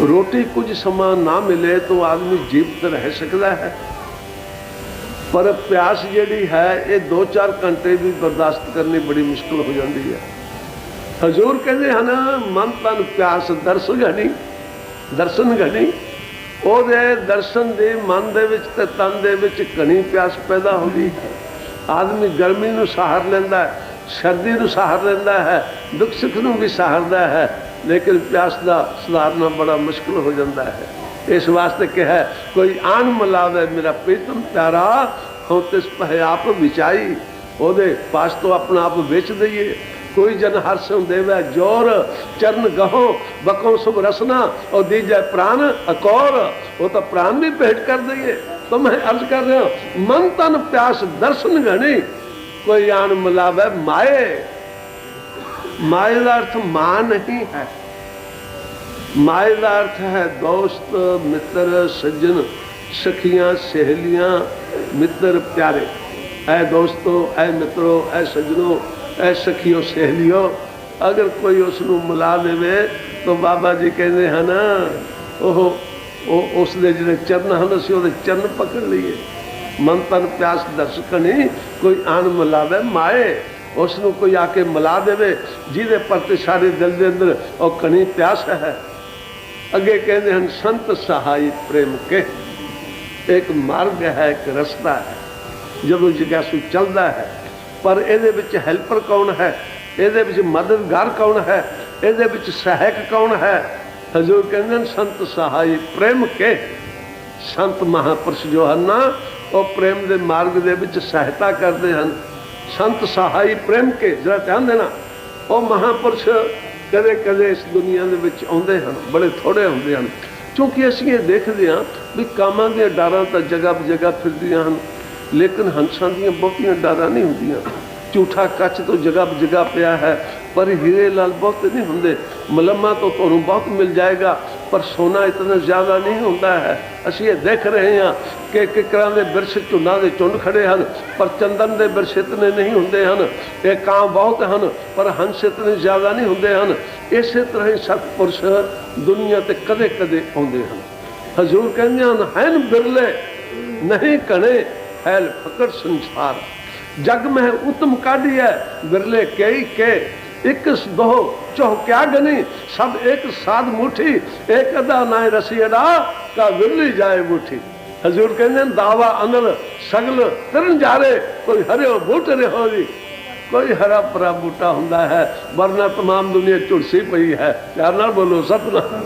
ਰੋਟੀ ਕੁਝ ਸਮਾਂ ਨਾ ਮਿਲੇ ਤਾਂ ਆਦਮੀ ਜੀਵਤ ਰਹਿ ਸਕਦਾ ਹੈ। ਪਰ ਪਿਆਸ ਜਿਹੜੀ ਹੈ, ਇਹ 2-4 ਘੰਟੇ ਵੀ ਬਰਦਾਸ਼ਤ ਕਰਨੀ ਬੜੀ ਮੁਸ਼ਕਲ ਹੋ ਜਾਂਦੀ ਹੈ। ਹਜ਼ੂਰ ਕਹਿੰਦੇ ਹਨ, ਮਨ ਤਨ ਪਿਆਸ ਦਰਸ ਘਣੀ, ਦਰਸ਼ਨ ਘਣੀ। ਉਹਦੇ ਦਰਸ਼ਨ ਦੇ ਮਨ ਦੇ ਵਿੱਚ ਤੇ ਤਨ ਦੇ ਵਿੱਚ ਘਣੀ ਪਿਆਸ ਪੈਦਾ ਹੁੰਦੀ ਗਈ ਆਦਮੀ ਗਰਮੀ ਨੂੰ ਸਹਾਰ ਲੈਂਦਾ ਹੈ, ਸਰਦੀ ਨੂੰ ਸਹਾਰ ਲੈਂਦਾ ਹੈ ਦੁੱਖ ਸੁੱਖ ਨੂੰ ਵੀ ਸਹਾਰਦਾ ਹੈ। ਲੇਕਿਨ ਪਿਆਸ ਦਾ ਸੁਧਾਰਨਾ ਬੜਾ ਮੁਸ਼ਕਲ ਹੋ ਜਾਂਦਾ ਹੈ। ਇਸ ਵਾਸਤੇ ਕਿਹਾ, ਕੋਈ ਆਨ ਮਲਾਵੇ ਮੇਰਾ ਪ੍ਰੀਤਮ ਪਿਆਰਾ ਹੋ ਤਿਸ ਪਹਿ ਆਪ ਵਿਚਾਈ, ਉਹਦੇ ਪਾਸ ਤੋਂ ਆਪਣਾ ਆਪ ਵੇਚ ਦਈਏ। ਕੋਈ ਜਨ ਹਰਸੰ ਦੇਵੈ ਜੋਰ, ਚਰਨ ਗਹੋ ਬਕੋ ਸੁਭ ਰਸਨਾ, ਉਹ ਦੀਜੈ ਪ੍ਰਾਨ ਅਕੌਰ, ਉਹ ਤਾਂ ਪ੍ਰਾਨ ਵੀ ਭੇਟ ਕਰ ਦਈਏ। ਤਾਂ ਮੈਂ ਅਰਜ਼ ਕਰ ਰਿਹਾ ਮਨ ਤਨ ਪਿਆਸ ਦਰਸ਼ਨ ਘਣੀ, ਕੋਈ ਆਣ ਮਲਾਵੇ ਮਾਏ। ਮਾਏ ਦਾ ਅਰਥ ਮਾਂ ਨਹੀਂ ਹੈ। ਮਾਏ ਦਾ ਅਰਥ ਹੈ ਦੋਸਤ, ਮਿੱਤਰ, ਸੱਜਣ, ਸਖੀਆਂ, ਸਹੇਲੀਆਂ, ਮਿੱਤਰ, ਪਿਆਰੇ। ਐ ਦੋਸਤੋ, ਐ ਮਿੱਤਰੋ, ਐ ਸੱਜਣੋ, ਐ ਸਖੀਓ, ਸਹੇਲੀਓ, ਅਗਰ ਕੋਈ ਉਸ ਨੂੰ ਮਿਲਾ ਦੇਵੇ ਤਾਂ ਬਾਬਾ ਜੀ ਕਹਿੰਦੇ ਹਨ ਉਹ ਉਹ ਉਸ ਦੇ ਜਿਹੜੇ ਚਰਨ ਹਨ, ਅਸੀਂ ਉਹਦੇ ਚਰਨ ਪਕੜ ਲਈਏ। ਮਨ ਤਨ ਪਿਆਸ ਦਰਸ਼ਕਣੀ, ਕੋਈ ਆਣ ਮਿਲਾਵੇ ਮਾਏ ਉਸ ਨੂੰ ਕੋਈ ਆ ਕੇ ਮਿਲਾ ਦੇਵੇ, ਜਿਹਦੇ ਪ੍ਰਤੀ ਸਾਡੇ ਦਿਲ ਦੇ ਅੰਦਰ ਉਹ ਕਣੀ ਪਿਆਸ ਹੈ। ਅੱਗੇ ਕਹਿੰਦੇ ਹਨ, ਸੰਤ ਸਹਾਈ ਪ੍ਰੇਮ ਕੇ। ਇੱਕ ਮਾਰਗ ਹੈ, ਇੱਕ ਰਸਤਾ ਹੈ, ਜਦੋਂ ਜਿਗਿਆਸੂ ਚੱਲਦਾ ਹੈ। ਪਰ ਇਹਦੇ ਵਿੱਚ ਹੈਲਪਰ ਕੌਣ ਹੈ? ਇਹਦੇ ਵਿੱਚ ਮਦਦਗਾਰ ਕੌਣ ਹੈ? ਇਹਦੇ ਵਿੱਚ ਸਹਾਇਕ ਕੌਣ ਹੈ? ਹਜ਼ੂਰ ਕਹਿੰਦੇ ਹਨ, ਸੰਤ ਸਹਾਈ ਪ੍ਰੇਮ ਕੇ। ਸੰਤ ਮਹਾਪੁਰਸ਼ ਜੋ ਹਨ ਨਾ ਉਹ ਪ੍ਰੇਮ ਦੇ ਮਾਰਗ ਦੇ ਵਿੱਚ ਸਹਾਇਤਾ ਕਰਦੇ ਹਨ। ਸੰਤ ਸਹਾਈ ਪ੍ਰੇਮ ਕੇ, ਜਰਾ ਧਿਆਨ ਦੇਣਾ। ਉਹ ਮਹਾਪੁਰਸ਼ ਕਦੇ ਕਦੇ ਇਸ ਦੁਨੀਆ ਦੇ ਵਿੱਚ ਆਉਂਦੇ ਹਨ, ਬੜੇ ਥੋੜੇ ਹੁੰਦੇ ਹਨ। ਕਿਉਂਕਿ ਅਸੀਂ ਇਹ ਦੇਖਦੇ ਹਾਂ ਵੀ ਕਾਮਾਂ ਦੀਆਂ ਡਾਰਾਂ ਤਾਂ ਜਗ੍ਹਾ ਜਗ੍ਹਾ ਫਿਰਦੀਆਂ ਹਨ, ਲੇਕਿਨ ਹੰਸਾਂ ਦੀਆਂ ਬਹੁਤੀਆਂ ਡਾਰਾਂ ਨਹੀਂ ਹੁੰਦੀਆਂ। ਝੂਠਾ ਕੱਚ ਤੋਂ ਜਗ੍ਹਾ ਜਗ੍ਹਾ ਪਿਆ ਹੈ, ਪਰ ਹੀਰੇ ਲਾਲ ਬਹੁਤ ਨਹੀਂ ਹੁੰਦੇ। ਮਲਮਾ ਤੋਂ ਤੁਹਾਨੂੰ ਬਹੁਤ ਮਿਲ ਜਾਏਗਾ। ਪਰ ਸੋਨਾ ਇਤਨਾ ਜ਼ਿਆਦਾ ਨਹੀਂ ਹੁੰਦਾ ਹੈ। ਅਸੀਂ ਇਹ ਦੇਖ ਰਹੇ ਹਾਂ ਕਿ ਕਿਕਰਾਂ ਦੇ ਬਿਰਛ ਝੁੰਨਾਂ ਦੇ ਝੁੰਡ ਖੜੇ ਹਨ, ਪਰ ਚੰਦਨ ਦੇ ਬਿਰਛ ਇਤਨੇ ਨਹੀਂ ਹੁੰਦੇ ਹਨ। ਇਹ ਕਾਂ ਬਹੁਤ ਹਨ, ਪਰ ਹੰਸ ਇਤਨੇ ਜ਼ਿਆਦਾ ਨਹੀਂ ਹੁੰਦੇ ਹਨ। ਇਸੇ ਤਰ੍ਹਾਂ ਹੀ ਸਤਪੁਰਸ਼ ਦੁਨੀਆ ਤੇ ਕਦੇ ਕਦੇ ਆਉਂਦੇ ਹਨ। ਹਜ਼ੂਰ ਕਹਿੰਦੇ ਹਨ ਹਨ ਬਿਰਲੇ, ਨਹੀਂ ਕਣੇ ਹੈਲ ਫਕਰ ਸੰਸਾਰ। ਜਗ ਮਹਿ ਉਤਮ ਕਾਢੀਐ ਬਿਰਲੇ ਕਈ ਕੇ ਇੱਕ ਦੋ ਚੋਹ ਕਿਆ ਗਨੀ ਸਭ ਇੱਕ ਸਾਧ ਮੁਠੀ ਇੱਕ ਅਦਾ ਨਾਏ ਰਸੀੜਾ ਕਾ ਵਿਰਲੀ ਜਾਏ ਮੁਠੀ ਹਜ਼ੂਰ ਕਹਿੰਦੇ ਨੇ ਦਾਵਾ ਅਨਲ ਸਗਲ ਤਰਨ ਜਾਰੇ ਕੋਈ ਹਰਿਓ ਬੂਟ ਰਹੋ ਜੀ ਕੋਈ ਹਰਾ ਭਰਾ ਬੂਟਾ ਹੁੰਦਾ ਹੈ ਵਰਨਾ तमाम ਦੁਨੀਆ ਝੁਲਸੀ ਪਈ ਹੈ ਪਿਆਰ ਨਾਲ ਬੋਲੋ ਸਤਨਾਮ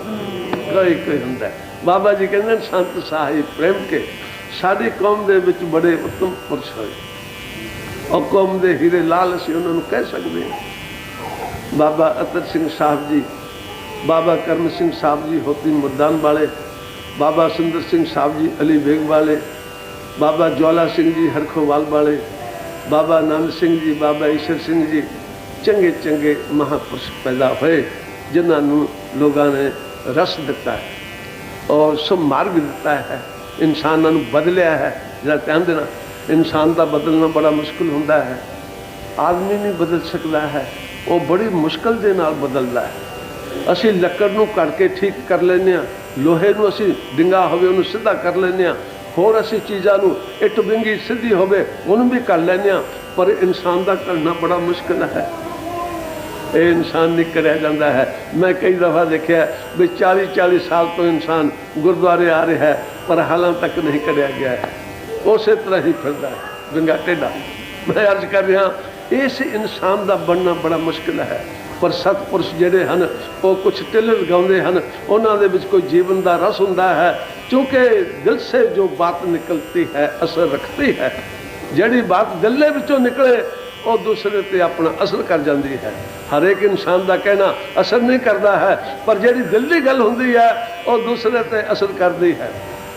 ਕੋਈ ਕੋਈ ਹੁੰਦਾ ਹੈ। ਬਾਬਾ ਜੀ ਕਹਿੰਦੇ ਨੇ ਸੰਤ ਸਾਹਿਬ ਪ੍ਰੇਮ ਕੇ ਸਾਡੀ ਕੌਮ ਦੇ ਵਿੱਚ ਬੜੇ ਉਤਮ ਪੁਰਸ਼ ਹੋਏ ਉਹ ਕੌਮ ਦੇ ਹੀਰੇ ਲਾਲ ਅਸੀਂ ਉਹਨਾਂ ਨੂੰ ਕਹਿ ਸਕਦੇ ਹਾਂ ਬਾਬਾ ਅਤਰ ਸਿੰਘ ਸਾਹਿਬ ਜੀ, ਬਾਬਾ ਕਰਮ ਸਿੰਘ ਸਾਹਿਬ ਜੀ ਹੋਤੀ ਮੁਰਦਾਨ ਵਾਲੇ, ਬਾਬਾ ਸੁੰਦਰ ਸਿੰਘ ਸਾਹਿਬ ਜੀ ਅਲੀ ਬੇਗ ਵਾਲੇ, ਬਾਬਾ ਜਵਾਲਾ ਸਿੰਘ ਜੀ ਹਰਖੋਵਾਲ ਵਾਲੇ, ਬਾਬਾ ਆਨੰਦ ਸਿੰਘ ਜੀ, ਬਾਬਾ ਈਸ਼ਰ ਸਿੰਘ ਜੀ ਚੰਗੇ ਚੰਗੇ ਮਹਾਪੁਰਸ਼ ਪੈਦਾ ਹੋਏ, ਜਿਨ੍ਹਾਂ ਨੂੰ ਲੋਕਾਂ ਨੇ ਰਸ ਦਿੱਤਾ ਹੈ ਔਰ ਸੋ ਮਾਰਗ ਦਿੱਤਾ ਹੈ। ਇਨਸਾਨਾਂ ਨੂੰ ਬਦਲਿਆ ਹੈ। ਜਿਹੜਾ ਧਿਆਨ ਦੇਣਾ ਇਨਸਾਨ ਦਾ ਬਦਲਣਾ ਬੜਾ ਮੁਸ਼ਕਲ ਹੁੰਦਾ ਹੈ। ਆਦਮੀ ਨਹੀਂ ਬਦਲ ਸਕਦਾ ਹੈ। ਉਹ ਬੜੀ ਮੁਸ਼ਕਲ ਦੇ ਨਾਲ ਬਦਲਦਾ ਹੈ। ਅਸੀਂ ਲੱਕੜ ਨੂੰ ਕੱਟ ਕੇ ਠੀਕ ਕਰ ਲੈਂਦੇ ਆ ਲੋਹੇ ਨੂੰ ਅਸੀਂ ਡਿੰਗਾ ਹੋਵੇ ਉਹਨੂੰ ਸਿੱਧਾ ਕਰ ਲੈਂਦੇ ਆ ਹੋਰ ਅਸੀਂ ਚੀਜ਼ਾਂ ਨੂੰ ਇੱਟ ਬਿੰਗੀ ਸਿੱਧੀ ਹੋਵੇ ਉਹਨੂੰ ਵੀ ਕਰ ਲੈਂਦੇ ਆ ਪਰ ਇਨਸਾਨ ਦਾ ਕਰਨਾ ਬੜਾ ਮੁਸ਼ਕਲ ਹੈ। ਇਹ ਇਨਸਾਨ ਨਹੀਂ ਕਰਿਆ ਜਾਂਦਾ ਹੈ। ਮੈਂ ਕਈ ਦਫਾ ਦੇਖਿਆ ਵੀ 40 40 ਸਾਲ ਤੋਂ ਇਨਸਾਨ ਗੁਰਦੁਆਰੇ ਆ ਰਿਹਾ ਹੈ, ਪਰ ਹਾਲਾਂ ਤੱਕ ਨਹੀਂ ਕਰਿਆ ਗਿਆ ਹੈ। ਉਸੇ ਤਰ੍ਹਾਂ ਹੀ ਫਿਰਦਾ ਹੈ। ਵਿੰਗਾ ਟੇਡਾ ਮੈਂ ਅਰਜ਼ ਕਰ ਰਿਹਾ ਇਸ ਇਨਸਾਨ ਦਾ ਬਣਨਾ ਬੜਾ ਮੁਸ਼ਕਿਲ ਹੈ। ਪਰ ਸਤਪੁਰਸ਼ ਜਿਹੜੇ ਹਨ, ਉਹ ਕੁਝ ਤਿਲ ਲਗਾਉਂਦੇ ਹਨ। ਉਹਨਾਂ ਦੇ ਵਿੱਚ ਕੋਈ ਜੀਵਨ ਦਾ ਰਸ ਹੁੰਦਾ ਹੈ, ਕਿਉਂਕਿ ਦਿਲ ਸੇ ਜੋ ਬਾਤ ਨਿਕਲਤੀ ਹੈ, ਅਸਰ ਰੱਖਤੀ ਹੈ। ਜਿਹੜੀ ਬਾਤ ਦਿਲ ਦੇ ਵਿੱਚੋਂ ਨਿਕਲੇ, ਉਹ ਦੂਸਰੇ ਤੇ ਆਪਣਾ ਅਸਰ ਕਰ ਜਾਂਦੀ ਹੈ। ਹਰੇਕ ਇਨਸਾਨ ਦਾ ਕਹਿਣਾ ਅਸਰ ਨਹੀਂ ਕਰਦਾ ਹੈ, ਪਰ ਜਿਹੜੀ ਦਿਲ ਦੀ ਗੱਲ ਹੁੰਦੀ ਹੈ, ਉਹ ਦੂਸਰੇ ਤੇ ਅਸਰ ਕਰਦੀ ਹੈ।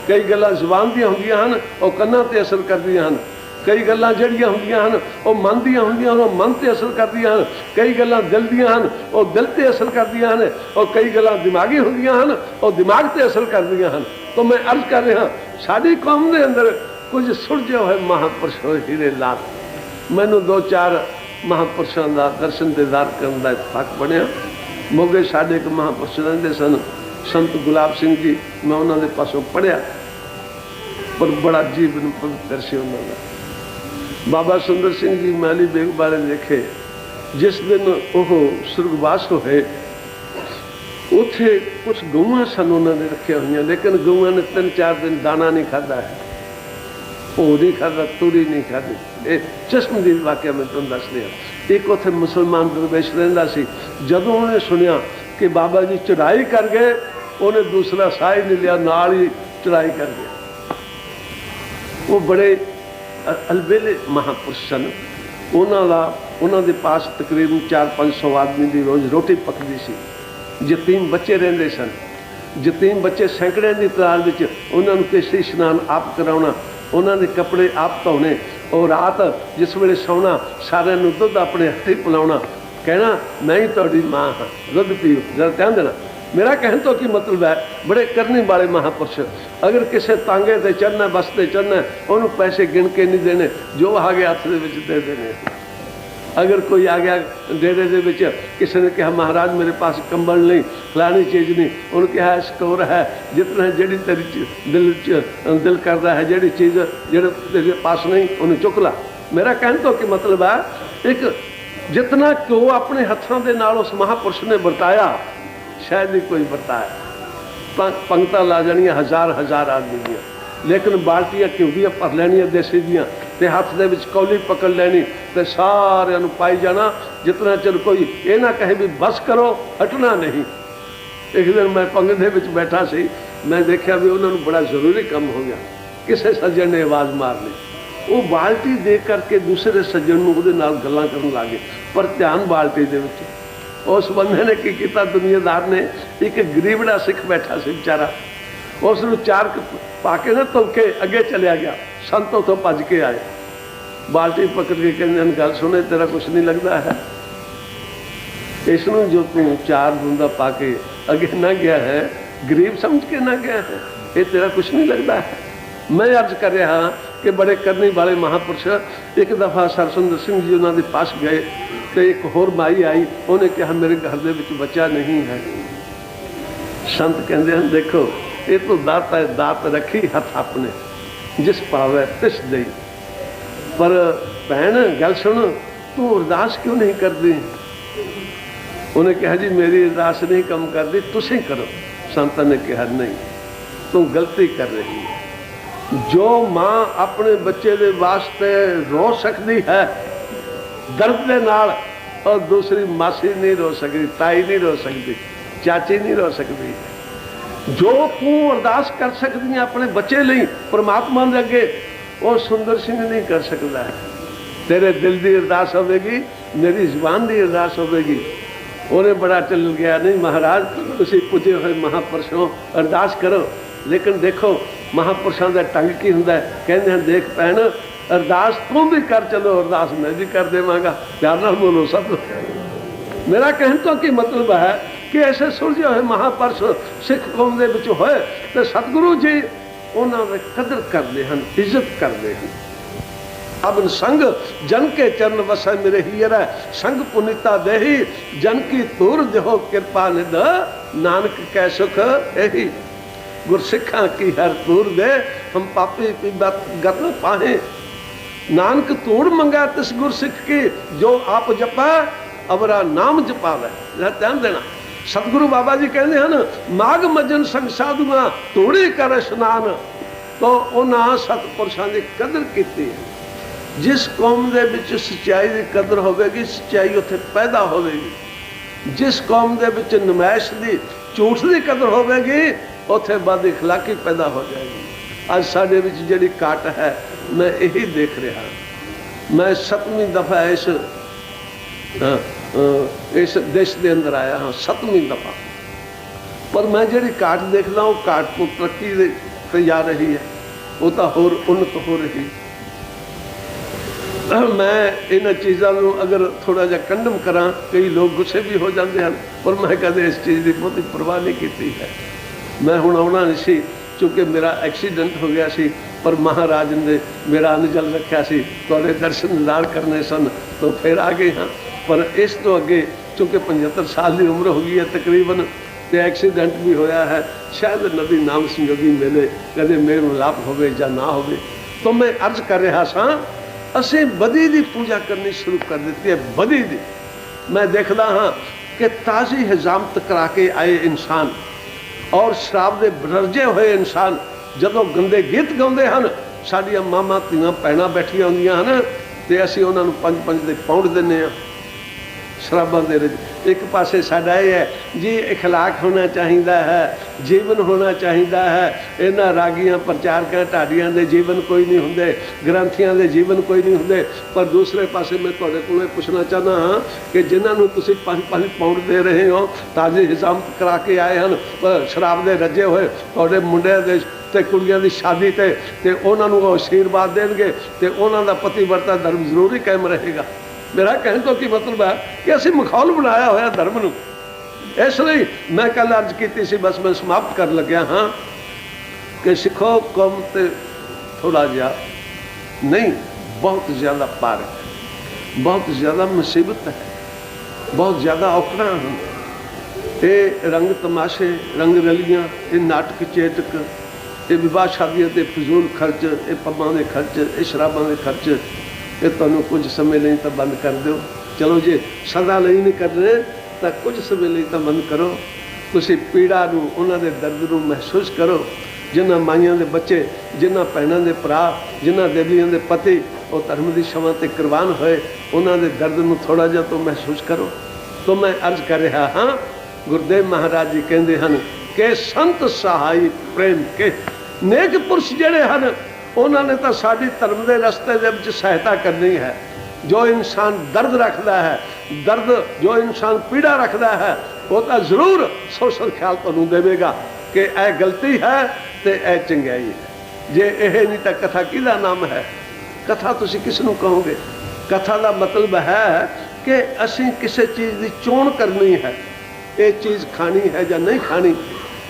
ਕਈ ਗੱਲਾਂ ਜ਼ੁਬਾਨ ਦੀਆਂ ਹੁੰਦੀਆਂ ਹਨ, ਉਹ ਕੰਨਾਂ ਤੇ ਅਸਰ ਕਰਦੀਆਂ ਹਨ। ਕਈ ਗੱਲਾਂ ਜਿਹੜੀਆਂ ਹੁੰਦੀਆਂ ਹਨ, ਉਹ ਮਨ ਦੀਆਂ ਹੁੰਦੀਆਂ ਹਨ, ਉਹ ਮਨ ਤੇ ਅਸਰ ਕਰਦੀਆਂ ਹਨ। ਕਈ ਗੱਲਾਂ ਦਿਲ ਦੀਆਂ ਹਨ, ਉਹ ਦਿਲ ਤੇ ਅਸਰ ਕਰਦੀਆਂ ਹਨ। ਉਹ ਕਈ ਗੱਲਾਂ ਦਿਮਾਗੀ ਹੁੰਦੀਆਂ ਹਨ, ਉਹ ਦਿਮਾਗ ਤੇ ਅਸਰ ਕਰਦੀਆਂ ਹਨ। ਤਾਂ ਮੈਂ ਅਰਜ਼ ਕਰ ਰਿਹਾ, ਸਾਡੀ ਕੌਮ ਦੇ ਅੰਦਰ ਕੁਝ ਸੁਲਝੇ ਹੋਏ ਮਹਾਪੁਰਸ਼ ਹੀਰੇ ਲਾਲ। ਮੈਨੂੰ ਦੋ ਚਾਰ ਮਹਾਪੁਰਸ਼ਾਂ ਦਾ ਦਰਸ਼ਨ ਦੇਦਾਰ ਕਰਨ ਦਾ ਇਤਫਾਕ ਬਣਿਆ। ਮੋਗੇ ਸਾਡੇ ਇੱਕ ਮਹਾਪੁਰਸ਼ ਰਹਿੰਦੇ ਸਨ, ਸੰਤ ਗੁਲਾਬ ਸਿੰਘ ਜੀ, ਮੈਂ ਉਹਨਾਂ ਦੇ ਪਾਸੋਂ ਪੜਿਆ ਪਰ ਬੜਾ ਜੀਵਨ ਪਵਿੱਤਰ ਸੀ ਉਹਨਾਂ ਦਾ। ਬਾਬਾ ਸੁੰਦਰ ਸਿੰਘ ਜੀ ਮਾਲੀ ਬੇਗ ਬਾਰੇ ਦੇਖੇ ਜਿਸ ਦਿਨ ਉਹ ਸੁਰਗਵਾਸ ਹੋਏ, ਉੱਥੇ ਕੁਝ ਗਊਆਂ ਸਨ ਉਹਨਾਂ ਨੇ ਰੱਖੀਆਂ ਹੋਈਆਂ, ਲੇਕਿਨ ਗਊਆਂ ਨੇ ਤਿੰਨ ਚਾਰ ਦਿਨ ਦਾਣਾ ਨਹੀਂ ਖਾਦਾ ਹੈ ਉਹ ਨਹੀਂ ਖਾਦਾ ਤੂੜੀ ਨਹੀਂ ਖਾਦੀ ਇਹ ਚਸ਼ਮ ਦੀ ਵਾਕਿਆ ਮੈਂ ਤੁਹਾਨੂੰ ਦੱਸ ਰਿਹਾ। ਇੱਕ ਉੱਥੇ ਮੁਸਲਮਾਨ ਦਰਵੇਸ਼ ਰਹਿੰਦਾ ਸੀ। ਜਦੋਂ ਉਹਨੇ ਸੁਣਿਆ ਕਿ ਬਾਬਾ ਜੀ ਚੜਾਈ ਕਰ ਗਏ, ਉਹਨੇ ਦੂਸਰਾ ਸਾਹ ਹੀ ਨਹੀਂ ਲਿਆ, ਨਾਲ ਹੀ ਚੜਾਈ ਕਰ ਗਿਆ। ਉਹ ਬੜੇ ਅਲਬੇਲੇ ਮਹਾਪੁਰਸ਼ ਸਨ ਉਹਨਾਂ ਦਾ ਉਹਨਾਂ ਦੇ ਪਾਸ ਤਕਰੀਬਨ 4-500 ਆਦਮੀ ਦੀ ਰੋਜ਼ ਰੋਟੀ ਪੱਕਦੀ ਸੀ। ਯਤੀਮ ਬੱਚੇ ਰਹਿੰਦੇ ਸਨ। ਯਤੀਮ ਬੱਚੇ ਸੈਂਕੜਿਆਂ ਦੀ ਤਾਦਾਦ ਵਿੱਚ ਉਹਨਾਂ ਨੂੰ ਕਿਸ਼ਤੀ ਇਸ਼ਨਾਨ ਆਪ ਕਰਾਉਣਾ, ਉਹਨਾਂ ਦੇ ਕੱਪੜੇ ਆਪ ਧੋਣੇ ਉਹ ਰਾਤ ਜਿਸ ਵੇਲੇ ਸੌਣਾ, ਸਾਰਿਆਂ ਨੂੰ ਦੁੱਧ ਆਪਣੇ ਹੱਥੀਂ ਪਿਲਾਉਣਾ, ਕਹਿਣਾ, ਮੈਂ ਹੀ ਤੁਹਾਡੀ ਮਾਂ ਹਾਂ। ਦੁੱਧ ਪੀਓ ਜਦ ਧਿਆਨ ਦੇਣਾ। ਮੇਰਾ ਕਹਿਣ ਤੋਂ ਕੀ ਮਤਲਬ ਹੈ? ਬੜੇ ਕਰਨੀ ਵਾਲੇ ਮਹਾਪੁਰਸ਼। ਅਗਰ ਕਿਸੇ ਤਾਂਗੇ ਤੇ ਚੜਨਾ ਬਸ ਤੇ ਚੜਨਾ ਉਹਨੂੰ ਪੈਸੇ ਗਿਣ ਕੇ ਨਹੀਂ ਦੇਣੇ, ਜੋ ਆ ਗਿਆ ਹੱਥ ਦੇ ਵਿੱਚ ਦੇ ਦੇਣੇ। ਅਗਰ ਕੋਈ ਆ ਗਿਆ ਡੇਰੇ ਦੇ ਵਿੱਚ, ਕਿਸੇ ਨੇ ਕਿਹਾ, ਮਹਾਰਾਜ, ਮੇਰੇ ਪਾਸ ਕੰਬਲ ਨਹੀਂ, ਫਲਾਣੀ ਚੀਜ਼ ਨਹੀਂ। ਉਹਨੂੰ ਕਿਹਾ ਸਟੋਰ ਹੈ। ਜਿਤਨਾ ਜਿਹੜੀ ਤੇਰੀ ਦਿਲ ਚ, ਦਿਲ ਕਰਦਾ ਹੈ, ਜਿਹੜੀ ਚੀਜ਼ ਜਿਹੜੇ ਤੇਰੇ ਪਾਸ ਨਹੀਂ, ਉਹਨੂੰ ਚੁੱਕ ਲਾ। ਮੇਰਾ ਕਹਿਣ ਤੋਂ ਕੀ ਮਤਲਬ ਹੈ? ਇੱਕ ਜਿਤਨਾ ਕਿਉਂ ਆਪਣੇ ਹੱਥਾਂ ਦੇ ਨਾਲ ਉਸ ਮਹਾਪੁਰਸ਼ ਨੇ ਵਰਤਾਇਆ ਸ਼ਾਇਦ ਹੀ ਕੋਈ ਵਰਤਾਇਆ ਪੰਕ- ਪੰਕਤਾਂ ਲਾ ਜਾਣੀਆਂ ਹਜ਼ਾਰ ਹਜ਼ਾਰ ਆਦਮੀ ਦੀਆਂ। ਲੇਕਿਨ ਬਾਲਟੀਆਂ ਘਿਓ ਭਰ ਲੈਣੀਆਂ ਦੇਸੀ ਦੀਆਂ ਤੇ ਹੱਥ ਦੇ ਵਿੱਚ ਕੌਲੀ ਪਕੜ ਲੈਣੀ ਤੇ ਸਾਰਿਆਂ ਨੂੰ ਪਾਈ ਜਾਣਾ। ਜਿਤਨਾ ਚਿਰ ਕੋਈ ਇਹ ਨਾ ਕਹੇ ਵੀ ਬਸ ਕਰੋ, ਹਟਣਾ ਨਹੀਂ। ਇੱਕ ਦਿਨ ਮੈਂ ਪੰਗ ਦੇ ਵਿੱਚ ਬੈਠਾ ਸੀ। ਮੈਂ ਦੇਖਿਆ ਵੀ ਉਹਨਾਂ ਨੂੰ ਬੜਾ ਜ਼ਰੂਰੀ ਕੰਮ ਹੋ ਗਿਆ। ਕਿਸੇ ਸੱਜਣ ਨੇ ਆਵਾਜ਼ ਮਾਰ ਲਈ। ਉਹ ਬਾਲਟੀ ਦੇ ਕਰਕੇ ਦੂਸਰੇ ਸੱਜਣ ਨੂੰ ਉਹਦੇ ਨਾਲ ਗੱਲਾਂ ਕਰਨ ਲੱਗੇ ਪਰ ਧਿਆਨ ਬਾਲਟੀ ਦੇ ਵਿੱਚ। ਉਸ ਬੰਦੇ ਨੇ ਕੀ ਕੀਤਾ? ਦੁਨੀਆਦਾਰ ਨੇ ਇੱਕ ਗਰੀਬੜਾ ਸਿੱਖ ਬੈਠਾ ਸੀ ਵਿਚਾਰਾ। ਉਸ ਨੂੰ ਚਾਰ ਪਾ ਕੇ ਨਾ ਤੁਲਕੇ ਅੱਗੇ ਚਲਿਆ ਗਿਆ। ਸੰਤ ਉੱਥੋਂ ਭੱਜ ਕੇ ਆਏ ਬਾਲਟੀ ਪਕੜ ਕੇ ਕਹਿੰਦੇ ਹਨ, ਗੱਲ ਸੁਣੇ ਤੇਰਾ ਕੁਛ ਨਹੀਂ ਲੱਗਦਾ ਹੈ। ਇਸ ਨੂੰ ਜੋ ਤੂੰ ਚਾਰ ਬੂੰਦਾ ਪਾ ਕੇ ਅੱਗੇ ਨਾ ਗਿਆ ਹੈ, ਗਰੀਬ ਸਮਝ ਕੇ ਨਾ ਗਿਆ ਹੈ, ਇਹ ਤੇਰਾ ਕੁਛ ਨਹੀਂ ਲੱਗਦਾ ਹੈ? ਮੈਂ ਅਰਜ਼ ਕਰ ਰਿਹਾ ਹਾਂ ਕਿ ਬੜੇ ਕਰਨੀ ਵਾਲੇ ਮਹਾਪੁਰਸ਼ ਇੱਕ ਦਫਾ ਸਰਸੁੰਦਰ ਸਿੰਘ ਜੀ ਉਹਨਾਂ ਦੇ ਪਾਸ ਗਏ। ਤੇ ਇੱਕ ਹੋਰ ਮਾਈ ਆਈ, ਉਹਨੇ ਕਿਹਾ, ਮੇਰੇ ਘਰ ਦੇ ਵਿੱਚ ਬੱਚਾ ਨਹੀਂ ਹੈ। ਸੰਤ ਕਹਿੰਦੇ ਹਨ, ਦੇਖੋ, ਇਹ ਤੋਂ ਦਾਤ ਹੈ, ਦਾਤ ਰੱਖੀ ਹੱਥ ਆਪਣੇ, ਜਿਸ ਪਾਵੇ ਤਿਸ ਦੇਈ। ਪਰ ਭੈਣ, ਗੱਲ ਸੁਣ, ਤੂੰ ਅਰਦਾਸ ਕਿਉਂ ਨਹੀਂ ਕਰਦੀ? ਉਹਨੇ ਕਿਹਾ, ਜੀ, ਮੇਰੀ ਅਰਦਾਸ ਨਹੀਂ, ਕੰਮ ਕਰਦੀ, ਤੁਸੀਂ ਕਰੋ। ਸੰਤਾਂ ਨੇ ਕਿਹਾ, ਨਹੀਂ, ਤੂੰ ਗਲਤੀ ਕਰ ਰਹੀ ਹੈ। ਜੋ ਮਾਂ ਆਪਣੇ ਬੱਚੇ ਦੇ ਵਾਸਤੇ ਰੋ ਸਕਦੀ ਹੈ ਦਰਦ ਦੇ ਨਾਲ ਔਰ ਦੂਸਰੀ ਮਾਸੀ ਨਹੀਂ ਰੋ ਸਕਦੀ, ਤਾਈ ਨਹੀਂ ਰੋ ਸਕਦੀ, ਚਾਚੀ ਨਹੀਂ ਰੋ ਸਕਦੀ। ਜੋ ਤੂੰ ਅਰਦਾਸ ਕਰ ਸਕਦੀ ਆਪਣੇ ਬੱਚੇ ਲਈ, ਪ੍ਰਮਾਤਮਾ ਦੇ ਅੱਗੇ, ਉਹ ਸੁੰਦਰ ਸਿੰਘ ਨਹੀਂ ਕਰ ਸਕਦਾ। ਤੇਰੇ ਦਿਲ ਦੀ ਅਰਦਾਸ ਹੋਵੇਗੀ, ਮੇਰੀ ਜ਼ੁਬਾਨ ਦੀ ਅਰਦਾਸ ਹੋਵੇਗੀ। ਉਹਨੇ ਬੜਾ ਚੱਲ ਗਿਆ, ਨਹੀਂ ਮਹਾਰਾਜ, ਤੁਸੀਂ ਪੁੱਜੇ ਹੋਏ ਮਹਾਪੁਰਸ਼ੋਂ, ਅਰਦਾਸ ਕਰੋ। ਲੇਕਿਨ ਦੇਖੋ, ਮਹਾਪੁਰਸ਼ਾਂ ਦਾ ਟੰਗ ਕੀ ਹੁੰਦਾ ਕਹਿੰਦੇ ਹਨ, ਦੇਖ ਭੈਣ ਅਰਦਾਸ, ਤੂੰ ਵੀ ਕਰ ਚਲੋ ਅਰਦਾਸ, ਮੈਂ ਵੀ ਕਰ ਦੇਵਾਂਗਾ। ਪਿਆਰ ਨਾਲ ਬੋਲੋ ਸਭ। ਮੇਰਾ ਕਹਿਣ ਤੋਂ ਕੀ ਮਤਲਬ ਹੈ ਕਿ ਐਸੇ ਸੁਲਝੇ ਹੋਏ ਮਹਾਪੁਰਸ਼ ਸਿੱਖ ਕੌਮ ਦੇ ਵਿੱਚ ਹੋਏ ਤੇ ਸਤਿਗੁਰੂ ਜੀ ਉਹਨਾਂ ਦੀ ਕਦਰ ਕਰਦੇ ਹਨ, ਇੱਜ਼ਤ ਕਰਦੇ ਹਨ। ਅਬਨ ਸੰਗ, ਜਨ ਕੇ ਚਰਨ ਵਸੈ ਮੇਰੇ ਹੀਰਾ, ਸੰਗ ਪੁਨਿਤਾ ਦੇਹੀ, ਜਨ ਕੀ ਤੁਰ ਦੇਹੋ ਕਿਰਪਾ ਨਿਦ ਨਾਨਕ ਕੈ ਸੁਖ ਇਹੀ। ਗੁਰਸਿੱਖਾਂ ਕੀ ਹਰ ਤੁਰ ਦੇ, ਹਮ ਪਾਪੀ ਕੀ ਗਤ ਪਾਹੇ। ਨਾਨਕ ਤੂੜ ਮੰਗਾ ਤਿਸ ਗੁਰਸਿੱਖ ਕੀ, ਜੋ ਆਪ ਜਪਾ, ਅਵਰਾ ਨਾਮ ਜਪਾਵੇ। ਇਹ ਧਿਆਨ ਦੇਣਾ। ਸਤਿਗੁਰੂ ਬਾਬਾ ਜੀ ਕਹਿੰਦੇ ਹਨ ਮਾਗ ਮਜਨ ਸੰਗ ਸਾਧੂਆਂ ਤੂੜੀ ਕਰ ਇਸ਼ਨਾਨ। ਤੋ ਉਹਨਾਂ ਸਤਪੁਰਸ਼ਾਂ ਦੀ ਕਦਰ ਕੀਤੀ ਜਿਸ ਕੌਮ ਦੇ ਵਿੱਚ ਸੱਚਾਈ ਦੀ ਕਦਰ ਹੋਵੇਗੀ, ਸੱਚਾਈ ਉੱਥੇ ਪੈਦਾ ਹੋਵੇਗੀ। ਜਿਸ ਕੌਮ ਦੇ ਵਿੱਚ ਨਮਾਇਸ਼ ਦੀ, ਝੂਠ ਦੀ ਕਦਰ ਹੋਵੇਗੀ, ਉੱਥੇ ਬਦ ਇਖਲਾਕੀ ਪੈਦਾ ਹੋ ਜਾਏਗੀ। ਅੱਜ ਸਾਡੇ ਵਿੱਚ ਜਿਹੜੀ ਕਾਟ ਹੈ ਮੈਂ ਇਹੀ ਦੇਖ ਰਿਹਾ। ਮੈਂ ਸਤਵੀਂ ਦਫਾ ਇਸ ਇਸ ਦੇਸ਼ ਦੇ ਅੰਦਰ ਆਇਆ ਹਾਂ, ਸਤਵੀਂ ਦਫਾ। ਪਰ ਮੈਂ ਜਿਹੜੀ ਕਾਟ ਦੇਖਦਾ ਉਹ ਕਾਟ ਤੋਂ ਤਰੱਕੀ ਦੇ ਤੇ ਜਾ ਰਹੀ ਹੈ। ਉਹ ਤਾਂ ਹੋਰ ਉન્નਤ ਹੋ ਰਹੀ ਮੈਂ ਇਹਨਾਂ ਚੀਜ਼ਾਂ ਨੂੰ ਅਗਰ ਥੋੜਾ ਜਿਹਾ ਕੰਡਮ ਕਰਾਂ, ਕਈ ਲੋਕ ਗੁੱਸੇ ਵੀ ਹੋ ਜਾਂਦੇ ਹਨ, ਪਰ ਮੈਂ ਕਦੇ ਇਸ ਚੀਜ਼ ਦੀ ਬਹੁਤੀ ਪਰਵਾਹ ਨਹੀਂ ਕੀਤੀ ਹੈ। ਮੈਂ ਹੁਣ ਆਉਣਾ ਨਹੀਂ ਸੀ, ਕਿਉਂਕਿ ਮੇਰਾ ਐਕਸੀਡੈਂਟ ਹੋ ਗਿਆ ਸੀ। ਪਰ ਮਹਾਰਾਜ ਨੇ ਮੇਰਾ ਅਨਜਲ ਰੱਖਿਆ ਸੀ, ਤੁਹਾਡੇ ਦਰਸ਼ਨ ਦਿਦਾਰ ਕਰਨੇ ਸਨ, ਤਾਂ ਫਿਰ ਆ ਗਏ ਹਾਂ। ਪਰ ਇਸ ਤੋਂ ਅੱਗੇ, ਕਿਉਂਕਿ 75 ਸਾਲ ਦੀ ਉਮਰ ਹੋ ਗਈ ਹੈ ਤਕਰੀਬਨ, ਤੇ ਐਕਸੀਡੈਂਟ ਵੀ ਹੋਇਆ ਹੈ, ਸ਼ਾਇਦ ਨਬੀ ਨਾਮ ਸੰਜੋਗੀ ਮਿਲੇ, ਕਦੇ ਮੇਰੇ ਮਿਲਾਪ ਹੋਵੇ ਜਾਂ ਨਾ ਹੋਵੇ। ਤਾਂ ਮੈਂ ਅਰਜ਼ ਕਰ ਰਿਹਾ ਸਾਂ, ਅਸੀਂ ਬਦੀ ਦੀ ਪੂਜਾ ਕਰਨੀ ਸ਼ੁਰੂ ਕਰ ਦਿੱਤੀ ਹੈ, ਬਦੀ ਦੀ। ਮੈਂ ਦੇਖਦਾ ਹਾਂ ਕਿ ਤਾਜ਼ੀ ਹਜ਼ਾਮਤ ਕਰਾ ਕੇ ਆਏ ਇਨਸਾਨ, ਔਰ ਸ਼ਰਾਬ ਦੇ ਬਰਜੇ ਹੋਏ ਇਨਸਾਨ ਜਦੋਂ ਗੰਦੇ ਗੀਤ ਗਾਉਂਦੇ ਹਨ ਸਾਡੀਆਂ ਮਾਮਾ ਧੀਆਂ ਪੈਣਾ ਬੈਠੀਆਂ ਹੁੰਦੀਆਂ ਹਨ ਤੇ ਅਸੀਂ ਉਹਨਾਂ ਨੂੰ ਪੰਜ ਪੰਜ ਦੇ ਪੌਂਡ ਦਿੰਨੇ ਆ ਸ਼ਰਾਬਾਂ ਦੇ ਵਿੱਚ ਇੱਕ ਪਾਸੇ ਸਾਡਾ ਇਹ ਹੈ ਜੀ اخلاق ਹੋਣਾ ਚਾਹੀਦਾ ਹੈ ਜੀਵਨ ਹੋਣਾ ਚਾਹੀਦਾ ਹੈ ਇਹਨਾਂ ਰਾਗੀਆਂ ਪ੍ਰਚਾਰਕਾਂ ਢਾਡੀਆਂ ਦੇ ਜੀਵਨ ਕੋਈ ਨਹੀਂ ਹੁੰਦੇ ਗ੍ਰੰਥੀਆਂ ਦੇ ਜੀਵਨ ਕੋਈ ਨਹੀਂ ਹੁੰਦੇ ਪਰ ਦੂਸਰੇ ਪਾਸੇ ਮੈਂ ਤੁਹਾਡੇ ਕੋਲੋਂ ਇਹ ਪੁੱਛਣਾ ਚਾਹੁੰਦਾ ਹਾਂ ਕਿ ਜਿਨ੍ਹਾਂ ਨੂੰ ਤੁਸੀਂ ਪੰਜ ਪੰਜ ਪੌਂਡ ਦੇ ਰਹੇ ਹੋ ਤਾਜ਼ੇ ਹਿਸਾਬ ਕਰਾ ਕੇ ਆਏ ਹਨ ਪਰ ਸ਼ਰਾਬ ਦੇ ਰੱਜੇ ਹੋਏ ਤੁਹਾਡੇ ਮੁੰਡਿਆਂ ਦੇ ਤੇ ਕੁੜੀਆਂ ਦੀ ਸ਼ਾਦੀ ਤੇ ਤੇ ਉਹਨਾਂ ਨੂੰ ਉਹ ਆਸ਼ੀਰਵਾਦ ਦੇਣਗੇ ਤੇ ਉਹਨਾਂ ਦਾ ਪਤੀ ਵਰਤਾ ਧਰਮ ਜ਼ਰੂਰੀ ਕਾਇਮ ਰਹੇਗਾ। ਮੇਰਾ ਕਹਿਣ ਤੋਂ ਕੀ ਮਤਲਬ ਹੈ ਕਿ ਅਸੀਂ ਮਖੌਲ ਬਣਾਇਆ ਹੋਇਆ ਧਰਮ ਨੂੰ। ਇਸ ਲਈ ਮੈਂ ਕੱਲ ਅਰਜ਼ ਕੀਤੀ ਸੀ, ਬਸ ਮੈਂ ਸਮਾਪਤ ਕਰਨ ਲੱਗਿਆ ਹਾਂ ਕਿ ਸਿੱਖੋ ਕੌਮ ਤੇ ਥੋੜਾ ਜਿਹਾ ਨਹੀਂ, ਬਹੁਤ ਜ਼ਿਆਦਾ ਪਾਰ ਹੈ। ਬਹੁਤ ਜ਼ਿਆਦਾ ਮੁਸੀਬਤ ਹੈ। ਬਹੁਤ ਜ਼ਿਆਦਾ ਔਕੜਾਂ ਹਨ। ਇਹ ਰੰਗ ਤਮਾਸ਼ੇ, ਰੰਗ ਰਲੀਆਂ, ਇਹ ਨਾਟਕ ਚੇਤਕ ਇਹ ਵਿਵਾਹ ਸ਼ਾਦੀਆਂ ਤੇ ਫਜ਼ੂਲ ਖਰਚ, ਇਹ ਪੱਬਾਂ ਦੇ ਖਰਚ, ਇਹ ਸ਼ਰਾਬਾਂ ਦੇ ਖਰਚ, ਇਹ ਤੁਹਾਨੂੰ ਕੁਝ ਸਮੇਂ ਲਈ ਤਾਂ ਬੰਦ ਕਰ ਦਿਓ। ਚਲੋ ਜੇ ਸਦਾ ਲਈ ਨਹੀਂ ਕਰ ਰਹੇ, ਤਾਂ ਕੁਝ ਸਮੇਂ ਲਈ ਤਾਂ ਬੰਦ ਕਰੋ। ਤੁਸੀਂ ਪੀੜਾ ਨੂੰ ਉਹਨਾਂ ਦੇ ਦਰਦ ਨੂੰ ਮਹਿਸੂਸ ਕਰੋ। ਜਿਨ੍ਹਾਂ ਮਾਈਆਂ ਦੇ ਬੱਚੇ, ਜਿਨ੍ਹਾਂ ਭੈਣਾਂ ਦੇ ਭਰਾ, ਜਿਨ੍ਹਾਂ ਦੇਵੀਆਂ ਦੇ ਪਤੀ, ਉਹ ਧਰਮ ਦੀ ਛਾਂ ਤੇ ਕੁਰਬਾਨ ਹੋਏ, ਉਹਨਾਂ ਦੇ ਦਰਦ ਨੂੰ ਥੋੜਾ ਜਿਹਾ ਤੋਂ ਮਹਿਸੂਸ ਕਰੋ। ਤੋਂ ਮੈਂ ਅਰਜ਼ ਕਰ ਰਿਹਾ ਹਾਂ, ਗੁਰਦੇਵ ਮਹਾਰਾਜ ਜੀ ਕਹਿੰਦੇ ਹਨ ਕਿ ਸੰਤ ਸਹਾਈ ਪ੍ਰੇਮ ਕੇ ਨੇਕ ਪੁਰਸ਼ ਜਿਹੜੇ ਹਨ, ਉਹਨਾਂ ਨੇ ਤਾਂ ਸਾਡੀ ਧਰਮ ਦੇ ਰਸਤੇ ਦੇ ਵਿੱਚ ਸਹਾਇਤਾ ਕਰਨੀ ਹੈ। ਜੋ ਇਨਸਾਨ ਦਰਦ ਰੱਖਦਾ ਹੈ, ਦਰਦ ਜੋ ਇਨਸਾਨ ਪੀੜਾ ਰੱਖਦਾ ਹੈ, ਉਹ ਤਾਂ ਜ਼ਰੂਰ ਸੋਸ਼ਲ ਖਿਆਲ ਤੁਹਾਨੂੰ ਦੇਵੇਗਾ ਕਿ ਇਹ ਗਲਤੀ ਹੈ ਤੇ ਇਹ ਚੰਗਿਆਈ ਹੈ। ਜੇ ਇਹ ਨਹੀਂ ਤਾਂ ਕਥਾ ਕਿਹਦਾ ਨਾਮ ਹੈ? ਕਥਾ ਤੁਸੀਂ ਕਿਸ ਨੂੰ ਕਹੋਗੇ? ਕਥਾ ਦਾ ਮਤਲਬ ਹੈ ਕਿ ਅਸੀਂ ਕਿਸੇ ਚੀਜ਼ ਦੀ ਚੋਣ ਕਰਨੀ ਹੈ। ਇਹ ਚੀਜ਼ ਖਾਣੀ ਹੈ ਜਾਂ ਨਹੀਂ ਖਾਣੀ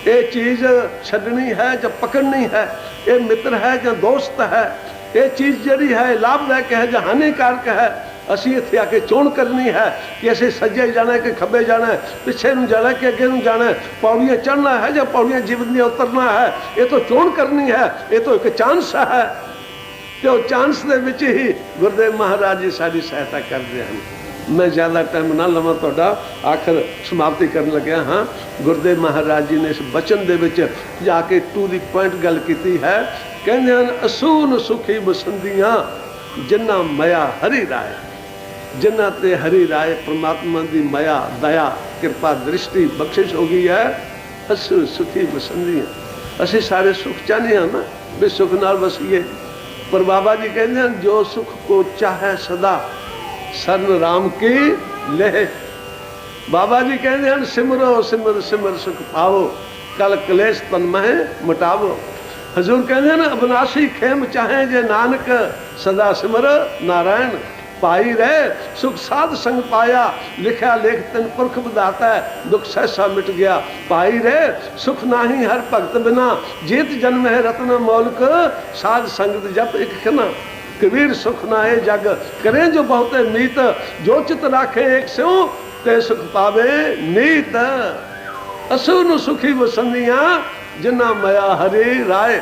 ਇਹ ਚੀਜ਼ ਛੱਡਣੀ ਹੈ ਜਾਂ ਪਕੜਨੀ ਹੈ, ਇਹ ਮਿੱਤਰ ਹੈ ਜਾਂ ਦੋਸਤ ਹੈ, ਇਹ ਚੀਜ਼ ਜਿਹੜੀ ਹੈ ਲਾਭਦਾਇਕ ਹੈ ਜਾਂ ਹਾਨੀਕਾਰਕ ਹੈ, ਅਸੀਂ ਇੱਥੇ ਆ ਕੇ ਚੋਣ ਕਰਨੀ ਹੈ ਕਿ ਅਸੀਂ ਸੱਜੇ ਜਾਣਾ ਕਿ ਖੱਬੇ ਜਾਣਾ ਪਿੱਛੇ ਨੂੰ ਜਾਣਾ ਕਿ ਅੱਗੇ ਨੂੰ ਜਾਣਾ ਹੈ, ਪੌੜੀਆਂ ਚੜ੍ਹਨਾ ਹੈ ਜਾਂ ਪੌੜੀਆਂ ਜੀਵਨ ਦੀਆਂ ਉਤਰਨਾ ਹੈ, ਇਹ ਤਾਂ ਚੋਣ ਕਰਨੀ ਹੈ, ਇਹ ਤਾਂ ਇੱਕ ਚਾਂਸ ਹੈ। ਤੇ ਉਹ ਚਾਂਸ ਦੇ ਵਿੱਚ ਹੀ ਗੁਰਦੇਵ ਮਹਾਰਾਜ ਜੀ ਸਾਡੀ ਸਹਾਇਤਾ ਕਰਦੇ ਹਨ। ਮੈਂ ਜ਼ਿਆਦਾ ਟਾਈਮ ਨਾ ਲਵਾਂ, ਤੁਹਾਡਾ ਆਖਰ ਸਮਾਪਤੀ ਕਰਨ ਲੱਗਿਆ ਹਾਂ। ਗੁਰਦੇਵ ਮਹਾਰਾਜ ਜੀ ਨੇ ਇਸ ਬਚਨ ਦੇ ਵਿੱਚ ਜਾ ਕੇ ਟੂ ਦੀ ਪੁਆਇੰਟ ਗੱਲ ਕੀਤੀ ਹੈ। ਕਹਿੰਦੇ ਹਨ, ਅਸੂਨ ਸੁਖੀ ਬਸੰਦੀਆਂ ਜਿਨ੍ਹਾਂ ਮਾਇਆ ਹਰੀ ਰਾਏ। ਜਿਨ੍ਹਾਂ ਤੇ ਹਰੀ ਰਾਏ ਪ੍ਰਮਾਤਮਾ ਦੀ ਮਾਇਆ, ਦਇਆ, ਕਿਰਪਾ, ਦ੍ਰਿਸ਼ਟੀ, ਬਖਸ਼ਿਸ਼ ਹੋ ਗਈ ਹੈ ਅਸੂ ਸੁਖੀ ਬਸੰਦੀਆਂ ਅਸੀਂ ਸਾਰੇ ਸੁਖ ਚਾਹਨੇ ਹਾਂ ਨਾ, ਵੀ ਸੁਖ ਨਾਲ ਵਸੀਏ। ਪਰ ਬਾਬਾ ਜੀ ਕਹਿੰਦੇ ਹਨ, ਜੋ ਸੁਖ ਕੋ ਚਾਹੇ ਸਦਾ ਸਰਨ ਰਾਮ ਕੀ ਲਹਿ। ਬਾਬਾ ਜੀ ਕਹਿੰਦੇ ਹਨ, ਸਿਮਰੋ, ਸਿਮਰ ਸਿਮਰ ਸੁਖ ਪਾਵੋ, ਕਲ ਕਲੇਸ਼ ਤਨ ਮਹਿ ਮਟਾਵੋ। ਹਜ਼ੂਰ ਕਹਿੰਦੇ ਹਨ, ਅਬਨਾਸੀ ਖੇਮ ਚਾਹੇ ਜੇ ਨਾਨਕ, ਸਦਾ ਸਿਮਰ ਨਾਰਾਇਣ, ਪਾਈ ਰਹਿ, ਸੁਖ ਸਾਧ ਸੰਗ ਪਾਇਆ, ਲਿਖਿਆ ਲੇਖ ਤਨ ਪੁਰਖ ਬਦਾਤਾ ਦੁਖ ਸਹਿਸਾ ਮਿਟ ਗਿਆ, ਪਾਈ ਰਹਿ, ਸੁਖ ਨਾਹੀ ਹਰ ਭਗਤ ਬਿਨਾ, ਜੀਤ ਜਨਮ ਹੈ ਰਤਨ ਮੌਲਕ, ਸਾਧ ਸੰਗਤ ਜਪ ਇੱਕ ਖਨਾ। ਕਬੀਰ ਸੁਖ ਨਾਏ ਜਗ, ਕਰੇ ਜੋ ਬਹੁਤੇ ਮੀਤ, ਜੋ ਚਿਤ ਰਾਖੇ ਇੱਕ ਸਿਉ, ਤੇ ਸੁਖ ਪਾਵੇ ਨੀਤ। ਅਸੂ ਨੂੰ ਸੁਖੀ ਵਸੰਦੀਆਂ ਜਿਨ੍ਹਾਂ ਮਾਇਆ ਹਰੀ ਰਾਏ।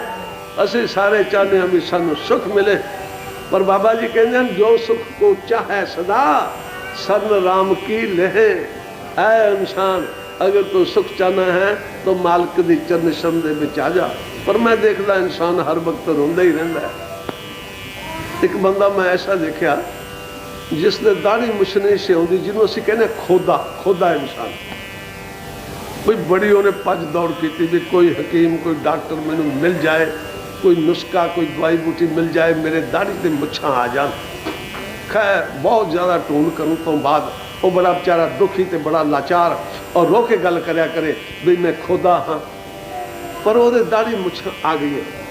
ਅਸੀਂ ਸਾਰੇ ਚਾਹੁੰਦੇ ਹਾਂ ਵੀ ਸਾਨੂੰ ਸੁਖ ਮਿਲੇ। ਪਰ ਬਾਬਾ ਜੀ ਕਹਿੰਦੇ ਹਨ, ਜੋ ਸੁਖ ਕੋ ਚਾਹੇ ਸਦਾ, ਸਰਨ ਰਾਮ ਕੀ ਲਹਿ। ਐ ਇਨਸਾਨ, ਅਗਰ ਤੂੰ ਸੁਖ ਚਾਹਨਾ ਹੈ, ਤਾਂ ਮਾਲਕ ਦੀ ਚਰਨ ਸ਼ਰਮ ਦੇ ਵਿੱਚ ਆ ਜਾ। ਪਰ ਮੈਂ ਦੇਖਦਾ ਇਨਸਾਨ ਹਰ ਵਕਤ ਰੋਂਦਾ ਹੀ ਰਹਿੰਦਾ ਹੈ। ਇੱਕ ਬੰਦਾ ਮੈਂ ਐਸਾ ਦੇਖਿਆ ਜਿਸ ਦੇ ਦਾੜੀ ਮੁਛ ਨਹੀਂ ਸੀ ਜਿਹਨੂੰ ਅਸੀਂ ਕਹਿੰਦੇ ਖੋਦਾ ਖੋਦਾ ਇਨਸਾਨ। ਕੋਈ ਬੜੀ ਉਹਨੇ ਭੱਜ ਦੌੜ ਕੀਤੀ ਵੀ ਕੋਈ ਹਕੀਮ, ਕੋਈ ਡਾਕਟਰ ਮੈਨੂੰ ਮਿਲ ਜਾਏ, ਕੋਈ ਨੁਸਖਾ, ਕੋਈ ਦਵਾਈ ਬੂਟੀ ਮਿਲ ਜਾਏ, ਮੇਰੇ ਦਾੜੀ ਤੇ ਮੁੱਛਾਂ ਆ ਜਾਣ। ਖੈਰ, ਬਹੁਤ ਜ਼ਿਆਦਾ ਢੂੰਡ ਕਰਨ ਤੋਂ ਬਾਅਦ ਉਹ ਬੜਾ ਵਿਚਾਰਾ ਦੁਖੀ ਤੇ ਬੜਾ ਲਾਚਾਰ ਔਰ ਰੋ ਕੇ ਗੱਲ ਕਰਿਆ ਕਰੇ, ਵੀ ਮੈਂ ਖੋਦਾ ਹਾਂ। ਪਰ ਉਹਦੇ ਦਾੜੀ ਮੁੱਛਾਂ ਆ ਗਈ ਹੈ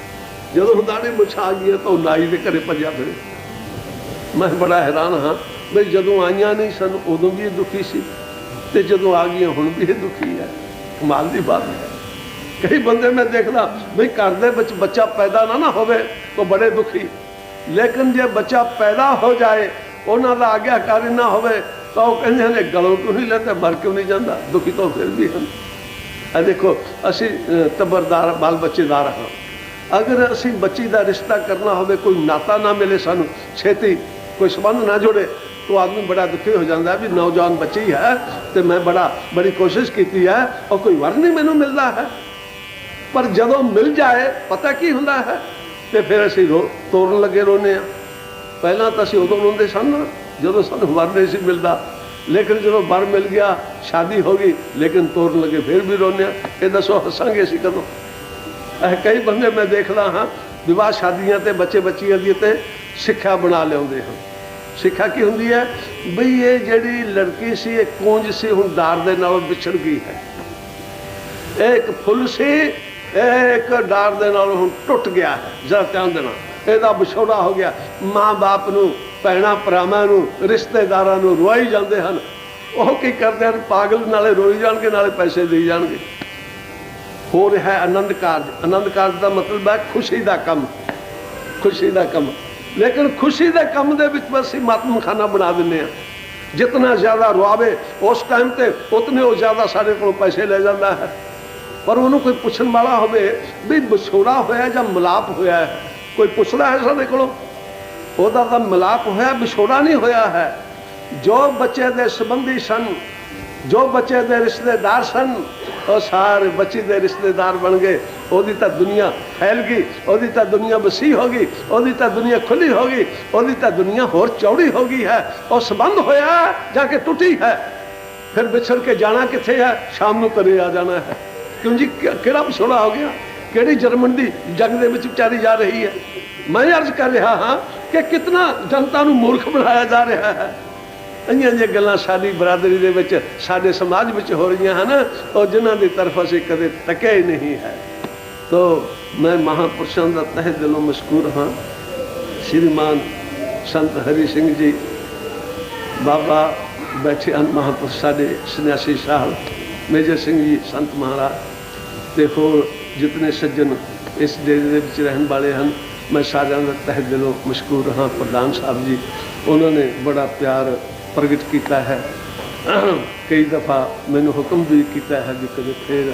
ਜਦੋਂ ਦਾੜੀ ਮੁੱਛਾਂ ਆ ਗਈ ਤਾਂ ਉਹ ਨਾਈ ਦੇ ਘਰੇ ਭੱਜਿਆ ਫਿਰੇ। ਮੈਂ ਬੜਾ ਹੈਰਾਨ ਹਾਂ ਵੀ ਜਦੋਂ ਆਈਆਂ ਨਹੀਂ ਸਨ, ਉਦੋਂ ਵੀ ਇਹ ਦੁਖੀ ਸੀ ਤੇ ਜਦੋਂ ਆ ਗਈਆਂ, ਹੁਣ ਵੀ ਇਹ ਦੁਖੀ ਹੈ। ਕਮਾਲ ਦੀ ਬਾਤ ਹੈ। ਕਈ ਬੰਦੇ ਮੈਂ ਦੇਖਦਾ ਵੀ ਘਰ ਦੇ ਵਿੱਚ ਬੱਚਾ ਪੈਦਾ ਨਾ ਨਾ ਹੋਵੇ ਤਾਂ ਬੜੇ ਦੁਖੀ। ਲੇਕਿਨ ਜੇ ਬੱਚਾ ਪੈਦਾ ਹੋ ਜਾਏ, ਉਹਨਾਂ ਦਾ ਆਗਿਆਕਾਰੀ ਨਾ ਹੋਵੇ ਤਾਂ ਉਹ ਕਹਿੰਦੇ ਨੇ, ਗਲੋਂ ਕਿਉਂ ਨਹੀਂ ਲੈਂਦੇ, ਮਰ ਕਿਉਂ ਨਹੀਂ ਜਾਂਦਾ? ਦੁਖੀ ਤਾਂ ਫਿਰ ਵੀ ਹਨ। ਇਹ ਦੇਖੋ, ਅਸੀਂ ਤਬਰਦਾਰ, ਬਾਲ ਬੱਚੇਦਾਰ ਹਾਂ। ਅਗਰ ਅਸੀਂ ਬੱਚੀ ਦਾ ਰਿਸ਼ਤਾ ਕਰਨਾ ਹੋਵੇ, ਕੋਈ ਨਾਤਾ ਨਾ ਮਿਲੇ ਸਾਨੂੰ, ਛੇਤੀ ਕੋਈ ਸੰਬੰਧ ਨਾ ਜੁੜੇ, ਤਾਂ ਆਦਮੀ ਬੜਾ ਦੁਖੀ ਹੋ ਜਾਂਦਾ ਵੀ ਨੌਜਵਾਨ ਬੱਚੀ ਹੈ ਤੇ ਮੈਂ ਬੜਾ, ਬੜੀ ਕੋਸ਼ਿਸ਼ ਕੀਤੀ ਹੈ ਔਰ ਕੋਈ ਵਰ ਨਹੀਂ ਮੈਨੂੰ ਮਿਲਦਾ ਹੈ। ਪਰ ਜਦੋਂ ਮਿਲ ਜਾਏ, ਪਤਾ ਕੀ ਹੁੰਦਾ ਹੈ? ਤੇ ਫਿਰ ਅਸੀਂ ਰੋ ਤੋੜਨ ਲੱਗੇ ਰੋਨੇ ਆ ਪਹਿਲਾਂ ਤਾਂ ਅਸੀਂ ਉਦੋਂ ਰੋਂਦੇ ਸਨ ਜਦੋਂ ਸਾਨੂੰ ਵਰ ਨਹੀਂ ਸੀ ਮਿਲਦਾ। ਲੇਕਿਨ ਜਦੋਂ ਵਰ ਮਿਲ ਗਿਆ, ਸ਼ਾਦੀ ਹੋ ਗਈ, ਲੇਕਿਨ ਤੋੜਨ ਲੱਗੇ ਫਿਰ ਵੀ ਰੋਨੇ ਆ ਇਹ ਦੱਸੋ, ਹੱਸਾਂਗੇ ਅਸੀਂ ਕਦੋਂ? ਕਈ ਬੰਦੇ ਮੈਂ ਦੇਖਦਾ ਹਾਂ ਵਿਵਾਹ ਸ਼ਾਦੀਆਂ ਤੇ ਬੱਚੇ ਬੱਚੀਆਂ ਦੀ ਤੇ ਸਿੱਖਿਆ ਬਣਾ ਲਿਆਉਂਦੇ ਹਨ ਸਿੱਖਿਆ ਕੀ ਹੁੰਦੀ ਹੈ? ਬਈ ਇਹ ਜਿਹੜੀ ਲੜਕੀ ਸੀ, ਇਹ ਕੂੰਜ ਸੀ, ਹੁਣ ਦਾਰ ਦੇ ਨਾਲ ਵਿਛੜ ਗਈ ਹੈ। ਇਹ ਇੱਕ ਫੁੱਲ ਸੀ, ਇਹ ਇੱਕ ਡਾਰ ਦੇ ਨਾਲ ਹੁਣ ਟੁੱਟ ਗਿਆ ਹੈ, ਜਰਾ ਧਿਆਨ ਦੇਣਾ। ਇਹਦਾ ਵਿਛੋੜਾ ਹੋ ਗਿਆ। ਮਾਂ-ਬਾਪ ਨੂੰ, ਭੈਣਾਂ ਭਰਾਵਾਂ ਨੂੰ, ਰਿਸ਼ਤੇਦਾਰਾਂ ਨੂੰ ਰਵਾਈ ਜਾਂਦੇ ਹਨ। ਉਹ ਕੀ ਕਰਦੇ ਹਨ? ਪਾਗਲ ਨਾਲੇ ਰੋਈ ਜਾਣਗੇ, ਨਾਲੇ ਪੈਸੇ ਦੇਈ ਜਾਣਗੇ। ਹੋ ਰਿਹਾ ਹੈ ਆਨੰਦ ਕਾਰਜ। ਆਨੰਦ ਕਾਰਜ ਦਾ ਮਤਲਬ ਹੈ ਖੁਸ਼ੀ ਦਾ ਕੰਮ। ਖੁਸ਼ੀ ਦਾ ਕੰਮ। ਲੇਕਿਨ ਖੁਸ਼ੀ ਦੇ ਕੰਮ ਦੇ ਵਿੱਚ ਬਸ ਅਸੀਂ ਮਾਤਮ ਖਾਨਾ ਬਣਾ ਦਿੰਦੇ ਆ ਜਿਤਨਾ ਜ਼ਿਆਦਾ ਰੁਆਵੇ, ਉਸ ਟਾਈਮ ਤੇ ਉਤਨੇ ਉਹ ਜ਼ਿਆਦਾ ਸਾਡੇ ਕੋਲੋਂ ਪੈਸੇ ਲੈ ਜਾਂਦਾ ਹੈ। ਪਰ ਉਹਨੂੰ ਕੋਈ ਪੁੱਛਣ ਵਾਲਾ ਹੋਵੇ ਵੀ ਵਿਛੋੜਾ ਹੋਇਆ ਜਾਂ ਮਿਲਾਪ ਹੋਇਆ ਹੈ? ਕੋਈ ਪੁੱਛਦਾ ਹੈ ਸਾਡੇ ਕੋਲੋਂ? ਉਹਦਾ ਤਾਂ ਮਿਲਾਪ ਹੋਇਆ, ਵਿਛੋੜਾ ਨਹੀਂ ਹੋਇਆ ਹੈ। ਜੋ ਬੱਚੇ ਦੇ ਸੰਬੰਧੀ ਸਨ, ਜੋ ਬੱਚੇ ਦੇ ਰਿਸ਼ਤੇਦਾਰ ਸਨ ਉਹ ਸਾਰੇ ਬੱਚੇ ਦੇ ਰਿਸ਼ਤੇਦਾਰ ਬਣ ਗਏ। ਉਹਦੀ ਤਾਂ ਦੁਨੀਆ ਫੈਲ ਗਈ, ਉਹਦੀ ਤਾਂ ਦੁਨੀਆ ਵਸੀ ਹੋ ਗਈ, ਉਹਦੀ ਤਾਂ ਦੁਨੀਆ ਖੁੱਲੀ ਹੋ ਗਈ, ਉਹਦੀ ਤਾਂ ਦੁਨੀਆ ਹੋਰ ਚੌੜੀ ਹੋ ਗਈ ਹੈ। ਉਹ ਸੰਬੰਧ ਹੋਇਆ ਜਾ ਕੇ ਟੁੱਟੀ ਹੈ। ਫਿਰ ਵਿਛੜ ਕੇ ਜਾਣਾ ਕਿੱਥੇ ਹੈ? ਸ਼ਾਮ ਨੂੰ ਘਰੇ ਆ ਜਾਣਾ ਹੈ। ਕਿਉਂ ਜੀ? ਕਿਹੜਾ ਵਿਛੋੜਾ ਹੋ ਗਿਆ? ਕਿਹੜੀ ਜਰਮਨ ਦੀ ਜੰਗ ਦੇ ਵਿੱਚ ਵਿਚਾਰੀ ਜਾ ਰਹੀ ਹੈ? ਮੈਂ ਅਰਜ਼ ਕਰ ਰਿਹਾ ਹਾਂ ਕਿ ਕਿਤਨਾ ਜਨਤਾ ਨੂੰ ਮੂਰਖ ਬਣਾਇਆ ਜਾ ਰਿਹਾ ਹੈ। ਇੰਨੀਆਂ ਜਿਹੀਆਂ ਗੱਲਾਂ ਸਾਡੀ ਬਰਾਦਰੀ ਦੇ ਵਿੱਚ, ਸਾਡੇ ਸਮਾਜ ਵਿੱਚ ਹੋ ਰਹੀਆਂ ਹਨ ਔਰ ਜਿਨ੍ਹਾਂ ਦੀ ਤਰਫ ਅਸੀਂ ਕਦੇ ਤੱਕਿਆ ਹੀ ਨਹੀਂ ਹੈ। ਤੋ ਮੈਂ ਮਹਾਪੁਰਸ਼ਾਂ ਦਾ ਤਹਿ ਦਿਲੋਂ ਮਸ਼ਕੂਰ ਹਾਂ। ਸ਼੍ਰੀਮਾਨ ਸੰਤ ਹਰੀ ਸਿੰਘ ਜੀ, ਬਾਬਾ ਬੈਠੇ ਹਨ ਮਹਾਂਪੁਰਸ਼ ਸਾਡੇ ਸੰਨਿਆਸੀ ਸਾਹਿਬ ਮੇਜਰ ਸਿੰਘ ਜੀ ਸੰਤ ਮਹਾਰਾਜ, ਤੇ ਹੋਰ ਜਿਤਨੇ ਸੱਜਣ ਇਸ ਡੇਰੇ ਦੇ ਵਿੱਚ ਰਹਿਣ ਵਾਲੇ ਹਨ, ਮੈਂ ਸਾਰਿਆਂ ਦਾ ਤਹਿ ਦਿਲੋਂ ਮਸ਼ਕੂਰ ਹਾਂ। ਪ੍ਰਧਾਨ ਸਾਹਿਬ ਜੀ, ਉਹਨਾਂ ਨੇ ਬੜਾ ਪਿਆਰ ਪ੍ਰਗਟ ਕੀਤਾ ਹੈ। ਕਈ ਦਫਾ ਮੈਨੂੰ ਹੁਕਮ ਵੀ ਕੀਤਾ ਹੈ ਕਿ ਕਦੇ ਫੇਰ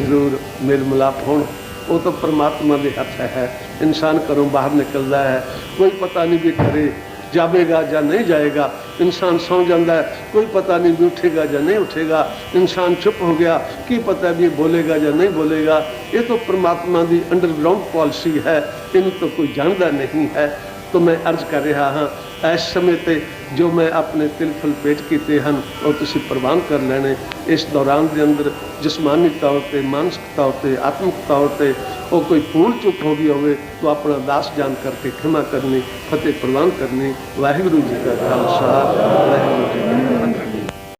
ਜ਼ਰੂਰ ਮੇਲ ਮਿਲਾਪ ਹੋਣ। ਉਹ ਤਾਂ ਪਰਮਾਤਮਾ ਦੇ ਹੱਥ ਹੈ। ਇਨਸਾਨ ਘਰੋਂ ਬਾਹਰ ਨਿਕਲਦਾ ਹੈ। ਕੋਈ ਪਤਾ ਨਹੀਂ ਵੀ ਘਰੇ ਜਾਵੇਗਾ ਜਾਂ ਨਹੀਂ ਜਾਏਗਾ। ਇਨਸਾਨ ਸੌ ਜਾਂਦਾ ਹੈ। ਕੋਈ ਪਤਾ ਨਹੀਂ ਵੀ ਉੱਠੇਗਾ ਜਾਂ ਨਹੀਂ ਉੱਠੇਗਾ। ਇਨਸਾਨ ਚੁੱਪ ਹੋ ਗਿਆ। ਕੀ ਪਤਾ ਵੀ ਇਹ ਬੋਲੇਗਾ ਜਾਂ ਨਹੀਂ ਬੋਲੇਗਾ। ਇਹ ਤਾਂ ਪ੍ਰਮਾਤਮਾ ਦੀ ਅੰਡਰਗਰਾਉਂਡ ਪਾਲਿਸੀ ਹੈ। ਇਹਨੂੰ ਤਾਂ ਕੋਈ ਜਾਣਦਾ ਨਹੀਂ ਹੈ। ਤਾਂ ਮੈਂ ਅਰਜ਼ ਕਰ ਰਿਹਾ ਹਾਂ, ਇਸ ਸਮੇਂ ਤੇ ਜੋ ਮੈਂ ਆਪਣੇ ਤਿਲ ਫਲ ਪੇਟ ਕੀਤੇ ਹਨ, ਉਹ ਤੁਸੀਂ ਪ੍ਰਵਾਨ ਕਰ ਲੈਣੇ। ਇਸ ਦੌਰਾਨ ਦੇ ਅੰਦਰ ਜਿਸਮਾਨੀ ਤੌਰ ਤੇ ਮਾਨਸਿਕ ਤੌਰ ਤੇ ਆਤਮਿਕ ਤੌਰ ਤੇ ਉਹ ਕੋਈ ਭੂਲ ਚੁੱਕ ਹੋ ਗਈ ਹੋਵੇ, ਤਾਂ ਆਪਣਾ ਦਾਸ ਜਾਣ ਕਰਕੇ ਖਿਮਾ ਕਰਨੀ, ਫਤਿਹ ਪ੍ਰਵਾਨ ਕਰਨੀ। ਵਾਹਿਗੁਰੂ ਜੀ ਕਾ ਖਾਲਸਾ, ਵਾਹਿਗੁਰੂ ਜੀ ਕੀ